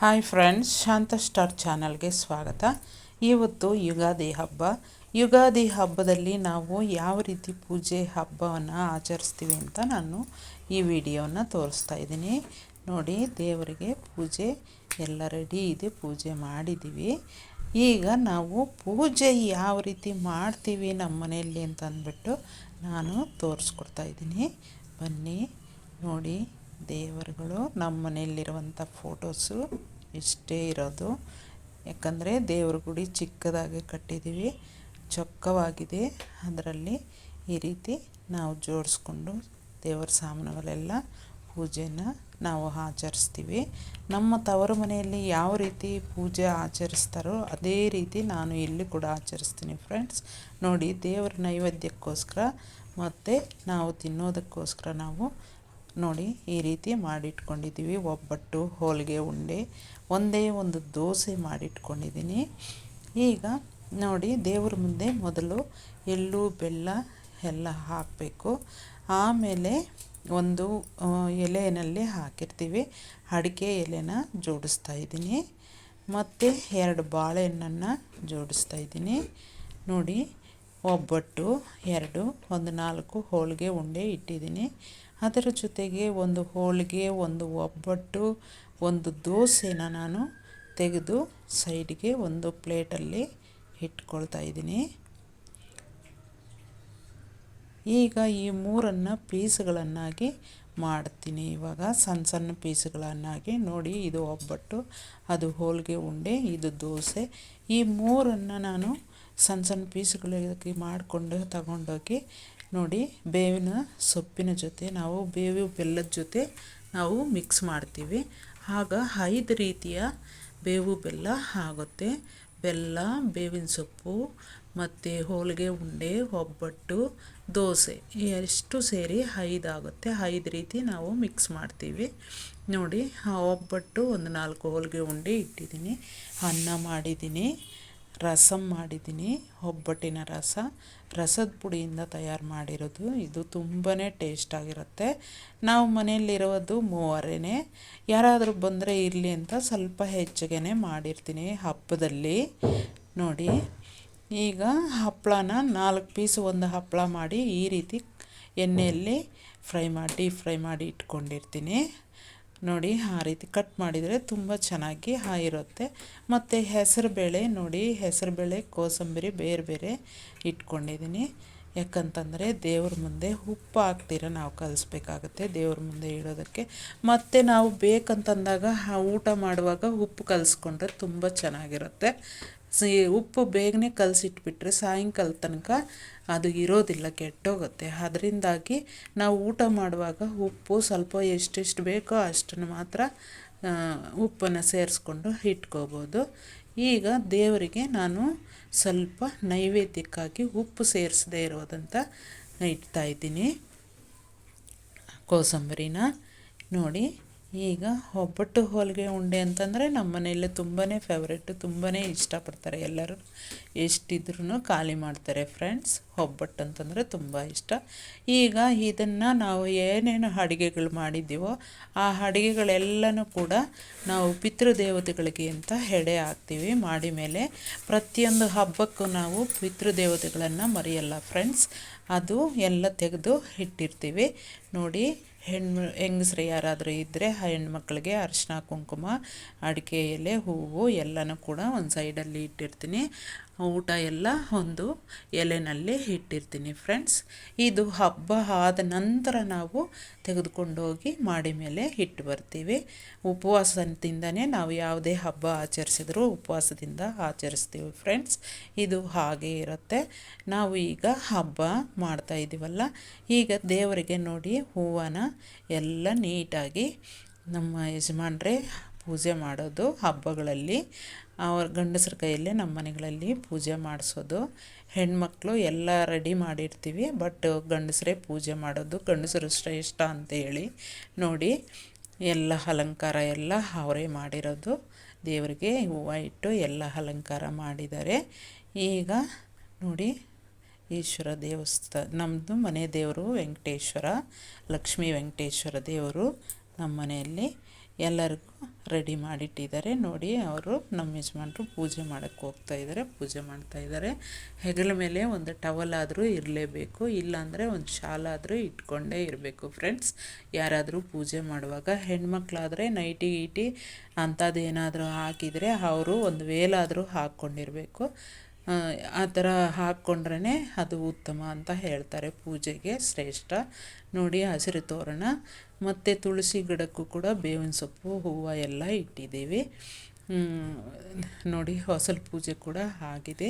Hi friends ಶಾಂತ star ಚಾನಲ್ಗೆ ಸ್ವಾಗತ. ಇವತ್ತು ಯುಗಾದಿ ಹಬ್ಬ. ಯುಗಾದಿ ಹಬ್ಬದಲ್ಲಿ ನಾವು ಯಾವ ರೀತಿ ಪೂಜೆ ಹಬ್ಬವನ್ನು ಆಚರಿಸ್ತೀವಿ ಅಂತ ನಾನು ಈ ವಿಡಿಯೋನ ತೋರಿಸ್ತಾ ಇದ್ದೀನಿ. ನೋಡಿ, ದೇವರಿಗೆ ಪೂಜೆ, ಎಲ್ಲ ರೆಡಿ ಇದೆ, ಪೂಜೆ ಮಾಡಿದ್ದೀವಿ. ಈಗ ನಾವು ಪೂಜೆ ಯಾವ ರೀತಿ ಮಾಡ್ತೀವಿ ನಮ್ಮ ಮನೆಯಲ್ಲಿ ಅಂತಂದ್ಬಿಟ್ಟು ನಾನು ತೋರಿಸ್ಕೊಡ್ತಾ ಇದ್ದೀನಿ. ಬನ್ನಿ, ನೋಡಿ. ದೇವರುಗಳು ನಮ್ಮ ಮನೆಯಲ್ಲಿರುವಂಥ ಫೋಟೋಸು ಇಷ್ಟೇ ಇರೋದು. ಯಾಕಂದರೆ ದೇವ್ರ ಗುಡಿ ಚಿಕ್ಕದಾಗಿ ಕಟ್ಟಿದ್ದೀವಿ. ಚೊಕ್ಕವಾಗಿದೆ. ಅದರಲ್ಲಿ ಈ ರೀತಿ ನಾವು ಜೋಡಿಸ್ಕೊಂಡು ದೇವರ ಸಾಮಾನುಗಳೆಲ್ಲ ಪೂಜೆನ ನಾವು ಆಚರಿಸ್ತೀವಿ. ನಮ್ಮ ತವರು ಮನೆಯಲ್ಲಿ ಯಾವ ರೀತಿ ಪೂಜೆ ಆಚರಿಸ್ತಾರೋ ಅದೇ ರೀತಿ ನಾನು ಇಲ್ಲಿ ಕೂಡ ಆಚರಿಸ್ತೀನಿ ಫ್ರೆಂಡ್ಸ್. ನೋಡಿ ದೇವರ ನೈವೇದ್ಯಕ್ಕೋಸ್ಕರ ಮತ್ತು ನಾವು ತಿನ್ನೋದಕ್ಕೋಸ್ಕರ ನಾವು ನೋಡಿ, ಈ ರೀತಿ ಮಾಡಿಟ್ಕೊಂಡಿದ್ದೀವಿ. ಒಬ್ಬಟ್ಟು, ಹೋಳಿಗೆ, ಉಂಡೆ, ಒಂದೇ ಒಂದು ದೋಸೆ ಮಾಡಿಟ್ಕೊಂಡಿದ್ದೀನಿ. ಈಗ ನೋಡಿ, ದೇವ್ರ ಮುಂದೆ ಮೊದಲು ಎಳ್ಳು, ಬೆಲ್ಲ ಎಲ್ಲ ಹಾಕಬೇಕು. ಆಮೇಲೆ ಒಂದು ಎಲೆಯಲ್ಲಿ ಹಾಕಿರ್ತೀವಿ. ಅಡಿಕೆ ಎಲೆನ ಜೋಡಿಸ್ತಾ ಇದ್ದೀನಿ. ಮತ್ತು ಎರಡು ಬಾಳೆಹಣ್ಣನ್ನು ಜೋಡಿಸ್ತಾ ಇದ್ದೀನಿ. ನೋಡಿ, ಒಬ್ಬಟ್ಟು, ಎರಡು, ಒಂದು ನಾಲ್ಕು ಹೋಳಿಗೆ, ಉಂಡೆ ಇಟ್ಟಿದ್ದೀನಿ. ಅದರ ಜೊತೆಗೆ ಒಂದು ಹೋಳಿಗೆ, ಒಂದು ಒಬ್ಬಟ್ಟು, ಒಂದು ದೋಸೆನ ನಾನು ತೆಗೆದು ಸೈಡ್ಗೆ ಒಂದು ಪ್ಲೇಟಲ್ಲಿ ಇಟ್ಕೊಳ್ತಾ ಇದ್ದೀನಿ. ಈಗ ಈ ಮೂರನ್ನು ಪೀಸ್ಗಳನ್ನಾಗಿ ಮಾಡ್ತೀನಿ. ಇವಾಗ ಸಣ್ಣ ಸಣ್ಣ ಪೀಸ್ಗಳನ್ನಾಗಿ ನೋಡಿ, ಇದು ಒಬ್ಬಟ್ಟು, ಅದು ಹೋಳಿಗೆ ಉಂಡೆ, ಇದು ದೋಸೆ. ಈ ಮೂರನ್ನು ನಾನು ಸಣ್ಣ ಸಣ್ಣ ಪೀಸ್ಗಳಿಗೆ ಮಾಡಿಕೊಂಡು ತಗೊಂಡೋಗಿ ನೋಡಿ, ಬೇವಿನ ಸೊಪ್ಪಿನ ಜೊತೆ ನಾವು ಬೇವು ಬೆಲ್ಲದ ಜೊತೆ ನಾವು ಮಿಕ್ಸ್ ಮಾಡ್ತೀವಿ. ಆಗ ಐದು ರೀತಿಯ ಬೇವು ಬೆಲ್ಲ ಆಗುತ್ತೆ. ಬೆಲ್ಲ, ಬೇವಿನ ಸೊಪ್ಪು, ಮತ್ತು ಹೋಳಿಗೆ, ಉಂಡೆ, ಒಬ್ಬಟ್ಟು, ದೋಸೆ ಎಷ್ಟು ಸೇರಿ ಐದು ಆಗುತ್ತೆ. ಐದು ರೀತಿ ನಾವು ಮಿಕ್ಸ್ ಮಾಡ್ತೀವಿ. ನೋಡಿ, ಆ ಒಬ್ಬಟ್ಟು ಒಂದು ನಾಲ್ಕು ಹೋಳಿಗೆ, ಉಂಡೆ ಇಟ್ಟಿದ್ದೀನಿ. ಅನ್ನ ಮಾಡಿದ್ದೀನಿ. ರಸಮ್ ಮಾಡಿದ್ದೀನಿ, ಒಬ್ಬಟ್ಟಿನ ರಸ. ರಸದ ಪುಡಿಯಿಂದ ತಯಾರು ಮಾಡಿರೋದು. ಇದು ತುಂಬಾ ಟೇಸ್ಟಾಗಿರುತ್ತೆ ನಾವು ಮನೆಯಲ್ಲಿರೋದು ಮೂವರೇ ಯಾರಾದರೂ ಬಂದರೆ ಇರಲಿ ಅಂತ ಸ್ವಲ್ಪ ಹೆಚ್ಚಿಗೆ ಮಾಡಿರ್ತೀನಿ ಹಬ್ಬದಲ್ಲಿ ನೋಡಿ, ಈಗ ಹಪ್ಪಳನ ನಾಲ್ಕು ಪೀಸ್ ಒಂದು ಹಪ್ಪಳ ಮಾಡಿ ಈ ರೀತಿ ಎಣ್ಣೆಯಲ್ಲಿ ಫ್ರೈ ಮಾಡಿ ಫ್ರೈ ಮಾಡಿ ಇಟ್ಕೊಂಡಿರ್ತೀನಿ. ನೋಡಿ, ಆ ರೀತಿ ಕಟ್ ಮಾಡಿದರೆ ತುಂಬ ಚೆನ್ನಾಗಿ ಹಾಯಿರುತ್ತೆ ಮತ್ತು ಹೆಸರುಬೇಳೆ ನೋಡಿ ಹೆಸರುಬೇಳೆ ಕೋಸಂಬರಿ ಬೇರೆ ಬೇರೆ ಇಟ್ಕೊಂಡಿದ್ದೀನಿ. ಯಾಕಂತಂದರೆ ದೇವ್ರ ಮುಂದೆ ಉಪ್ಪು ಹಾಕ್ತೀರ ನಾವು ಕಲಿಸ್ಬೇಕಾಗತ್ತೆ ದೇವ್ರ ಮುಂದೆ ಇಡೋದಕ್ಕೆ. ಮತ್ತು ನಾವು ಬೇಕಂತಂದಾಗ ಊಟ ಮಾಡುವಾಗ ಉಪ್ಪು ಕಲಿಸ್ಕೊಂಡ್ರೆ ತುಂಬ ಚೆನ್ನಾಗಿರುತ್ತೆ. ಸಿ ಉಪ್ಪು ಬೇಗನೆ ಕಲಸಿಟ್ಬಿಟ್ರೆ ಸಾಯಂಕಾಲ ತನಕ ಅದು ಇರೋದಿಲ್ಲ, ಕೆಟ್ಟೋಗುತ್ತೆ. ಅದರಿಂದಾಗಿ ನಾವು ಊಟ ಮಾಡುವಾಗ ಉಪ್ಪು ಸ್ವಲ್ಪ ಎಷ್ಟೆಷ್ಟು ಬೇಕೋ ಅಷ್ಟನ್ನು ಮಾತ್ರ ಉಪ್ಪನ್ನು ಸೇರಿಸ್ಕೊಂಡು ಇಟ್ಕೋಬೋದು. ಈಗ ದೇವರಿಗೆ ನಾನು ಸ್ವಲ್ಪ ನೈವೇದ್ಯಕ್ಕಾಗಿ ಉಪ್ಪು ಸೇರಿಸದೇ ಇರೋದಂತ ಇಡ್ತಾಯಿದ್ದೀನಿ ಕೋಸಂಬರಿನ ನೋಡಿ. ಈಗ ಒಬ್ಬಟ್ಟು ಹೋಳಿಗೆ ಉಂಡೆ ಅಂತಂದರೆ ನಮ್ಮ ಮನೆಯಲ್ಲಿ ತುಂಬಾ ಫೇವ್ರೇಟು ತುಂಬಾ ಇಷ್ಟಪಡ್ತಾರೆ ಎಲ್ಲರೂ. ಎಷ್ಟಿದ್ರೂ ಖಾಲಿ ಮಾಡ್ತಾರೆ ಫ್ರೆಂಡ್ಸ್ ಒಬ್ಬಟ್ಟು ಅಂತಂದರೆ ತುಂಬ ಇಷ್ಟ. ಈಗ ಇದನ್ನು ನಾವು ಏನೇನು ಅಡುಗೆಗಳು ಮಾಡಿದ್ದೀವೋ ಆ ಅಡುಗೆಗಳೆಲ್ಲನೂ ಕೂಡ ನಾವು ಪಿತೃದೇವತೆಗಳಿಗೆ ಅಂತ ಹೆಡೆ ಹಾಕ್ತೀವಿ. ಮಾಡಿ ಮೇಲೆ ಪ್ರತಿಯೊಂದು ಹಬ್ಬಕ್ಕೂ ನಾವು ಪಿತೃದೇವತೆಗಳನ್ನು ಮರೆಯಲ್ಲ ಫ್ರೆಂಡ್ಸ್ ಅದು ಎಲ್ಲ ತೆಗೆದು ಇಟ್ಟಿರ್ತೀವಿ. ನೋಡಿ ಹೆಣ್ಣು ಹೆಂಗಸ್ರು ಯಾರಾದರೂ ಇದ್ದರೆ ಹೆಣ್ಮಕ್ಳಿಗೆ ಅರಿಶಿನ ಕುಂಕುಮ ಅಡಿಕೆ ಎಲೆ ಹೂವು ಎಲ್ಲನೂ ಕೂಡ ಒಂದು ಸೈಡಲ್ಲಿ ಇಟ್ಟಿರ್ತೀನಿ. ಊಟ ಎಲ್ಲ ಒಂದು ಎಲೆಯಲ್ಲಿ ಇಟ್ಟಿರ್ತೀನಿ ಫ್ರೆಂಡ್ಸ್ ಇದು ಹಬ್ಬ ಆದ ನಂತರ ನಾವು ತೆಗೆದುಕೊಂಡೋಗಿ ಮಾಡಿ ಮೇಲೆ ಇಟ್ಟು ಬರ್ತೀವಿ. ಉಪವಾಸದಿಂದನೇ ನಾವು ಯಾವುದೇ ಹಬ್ಬ ಆಚರಿಸಿದ್ರು ಉಪವಾಸದಿಂದ ಆಚರಿಸ್ತೀವಿ ಫ್ರೆಂಡ್ಸ್ ಇದು ಹಾಗೆ ಇರುತ್ತೆ. ನಾವು ಈಗ ಹಬ್ಬ ಮಾಡ್ತಾ ಇದ್ದೀವಲ್ಲ ಈಗ ದೇವರಿಗೆ ನೋಡಿ ಹೂವನ ಎಲ್ಲ ನೀಟಾಗಿ ನಮ್ಮ ಯಜಮಾನ್ರೆ ಪೂಜೆ ಮಾಡೋದು ಹಬ್ಬಗಳಲ್ಲಿ. ಅವ್ರ ಗಂಡಸ್ರ ಕೈಯಲ್ಲೇ ನಮ್ಮ ಮನೆಗಳಲ್ಲಿ ಪೂಜೆ ಮಾಡಿಸೋದು. ಹೆಣ್ಮಕ್ಳು ಎಲ್ಲ ರೆಡಿ ಮಾಡಿರ್ತೀವಿ, ಬಟ್ ಗಂಡಸರೇ ಪೂಜೆ ಮಾಡೋದು ಗಂಡಸರು ಶ್ರೇಷ್ಠ ಅಂತ ಹೇಳಿ ನೋಡಿ, ಎಲ್ಲ ಅಲಂಕಾರ ಎಲ್ಲ ಅವರೇ ಮಾಡಿರೋದು. ದೇವರಿಗೆ ಹೂವು ಇಟ್ಟು ಎಲ್ಲ ಅಲಂಕಾರ ಮಾಡಿದ್ದಾರೆ. ಈಗ ನೋಡಿ, ಈಶ್ವರ ದೇವಸ್ಥಾನ ನಮ್ಮದು ಮನೆ ದೇವರು ವೆಂಕಟೇಶ್ವರ, ಲಕ್ಷ್ಮೀ ವೆಂಕಟೇಶ್ವರ ದೇವರು ನಮ್ಮ ಮನೆಯಲ್ಲಿ. ಎಲ್ಲರಿಗೂ ರೆಡಿ ಮಾಡಿಟ್ಟಿದ್ದಾರೆ. ನೋಡಿ, ಅವರು ನಮ್ಮ ಯಜಮಾನರು ಪೂಜೆ ಮಾಡೋಕ್ಕೆ ಹೋಗ್ತಾ ಇದ್ದಾರೆ, ಪೂಜೆ ಮಾಡ್ತಾ ಇದ್ದಾರೆ. ಹೆಗಲ ಮೇಲೆ ಒಂದು ಟವಲ್ ಆದರೂ ಇರಲೇಬೇಕು, ಇಲ್ಲಾಂದರೆ ಒಂದು ಶಾಲ್ ಆದರೂ ಇಟ್ಕೊಂಡೇ ಇರಬೇಕು ಫ್ರೆಂಡ್ಸ್ ಯಾರಾದರೂ ಪೂಜೆ ಮಾಡುವಾಗ, ಹೆಣ್ಮಕ್ಳಾದರೆ ನೈಟಿ ಗೀಟಿ ಅಂಥದ್ದೇನಾದರೂ ಹಾಕಿದರೆ, ಅವರು ಒಂದು ವೇಲಾದರೂ ಹಾಕ್ಕೊಂಡಿರಬೇಕು. ಆ ಥರ ಹಾಕ್ಕೊಂಡ್ರೇ ಅದು ಉತ್ತಮ ಅಂತ ಹೇಳ್ತಾರೆ ಪೂಜೆಗೆ ಶ್ರೇಷ್ಠ. ನೋಡಿ ಹಸಿರು ತೋರಣ, ಮತ್ತು ತುಳಸಿ ಗಿಡಕ್ಕೂ ಕೂಡ ಬೇವಿನ ಸೊಪ್ಪು, ಹೂವು ಎಲ್ಲ ಇಟ್ಟಿದ್ದೀವಿ. ನೋಡಿ ಹೊಸಲು ಪೂಜೆ ಕೂಡ ಆಗಿದೆ.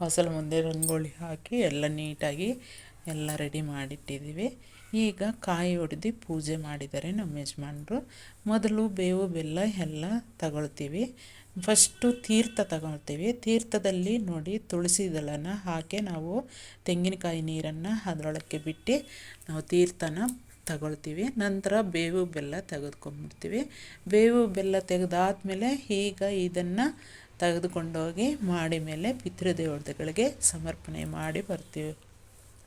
ಹೊಸಲು ಮುಂದೆ ರಂಗೋಲಿ ಹಾಕಿ ಎಲ್ಲ ನೀಟಾಗಿ ಎಲ್ಲ ರೆಡಿ ಮಾಡಿಟ್ಟಿದ್ದೀವಿ. ಈಗ ಕಾಯಿ ಹೊಡೆದು ಪೂಜೆ ಮಾಡಿದ್ದಾರೆ ನಮ್ಮ ಯಜಮಾನ್ರು, ಮೊದಲು ಬೇವು, ಬೆಲ್ಲ ಎಲ್ಲ ತಗೊಳ್ತೀವಿ. ಫಸ್ಟು ತೀರ್ಥ ತಗೊಳ್ತೀವಿ. ತೀರ್ಥದಲ್ಲಿ ನೋಡಿ ತುಳಸಿ ದಳನ ಹಾಕಿ ನಾವು ತೆಂಗಿನಕಾಯಿ ನೀರನ್ನು ಅದರೊಳಕ್ಕೆ ಬಿಟ್ಟು ನಾವು ತೀರ್ಥನ ತಗೊಳ್ತೀವಿ. ನಂತರ ಬೇವು, ಬೆಲ್ಲ ತೆಗೆದುಕೊಂಡ್ಬಿಡ್ತೀವಿ. ಬೇವು, ಬೆಲ್ಲ ತೆಗೆದಾದ್ಮೇಲೆ ಈಗ ಇದನ್ನು ತೆಗೆದುಕೊಂಡೋಗಿ ಮಾಡಿ ಮೇಲೆ ಪಿತೃದೇವತೆಗಳಿಗೆ ಸಮರ್ಪಣೆ ಮಾಡಿ ಬರ್ತೀವಿ.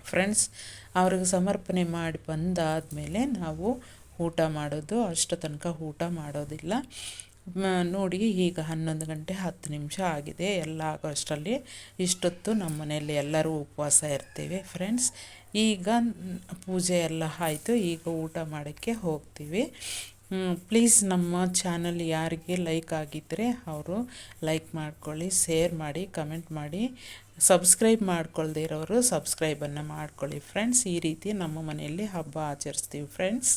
ಫ್ರೆಂಡ್ಸ್ ಅವ್ರಿಗೆ ಸಮರ್ಪಣೆ ಮಾಡಿ ಬಂದಾದಮೇಲೆ ನಾವು ಊಟ ಮಾಡೋದು. ಅಷ್ಟು ತನಕ ಊಟ ಮಾಡೋದಿಲ್ಲ. ನೋಡಿ ಈಗ ಹನ್ನೊಂದು ಗಂಟೆ ಹತ್ತು ನಿಮಿಷ ಆಗಿದೆ. ಎಲ್ಲ ಆಗೋ ಅಷ್ಟರಲ್ಲಿ ಇಷ್ಟೊತ್ತು ನಮ್ಮ ಮನೆಯಲ್ಲಿ ಎಲ್ಲರೂ ಉಪವಾಸ ಇರ್ತೀವಿ ಫ್ರೆಂಡ್ಸ್ ಈಗ ಪೂಜೆ ಎಲ್ಲ ಆಯಿತು. ಈಗ ಊಟ ಮಾಡೋಕ್ಕೆ ಹೋಗ್ತೀವಿ. ಪ್ಲೀಸ್ ನಮ್ಮ ಚಾನಲ್ ಯಾರಿಗೆ ಲೈಕ್ ಆಗಿದ್ದರೆ ಅವರು ಲೈಕ್ ಮಾಡ್ಕೊಳ್ಳಿ ಶೇರ್ ಮಾಡಿ ಕಮೆಂಟ್ ಮಾಡಿ. ಸಬ್ಸ್ಕ್ರೈಬ್ ಮಾಡ್ಕೊಳ್ದೇ ಇರೋರು ಸಬ್ಸ್ಕ್ರೈಬನ್ನು ಮಾಡ್ಕೊಳ್ಳಿ ಫ್ರೆಂಡ್ಸ್ ಈ ರೀತಿ ನಮ್ಮ ಮನೆಯಲ್ಲಿ ಹಬ್ಬ ಆಚರಿಸ್ತೀವಿ ಫ್ರೆಂಡ್ಸ್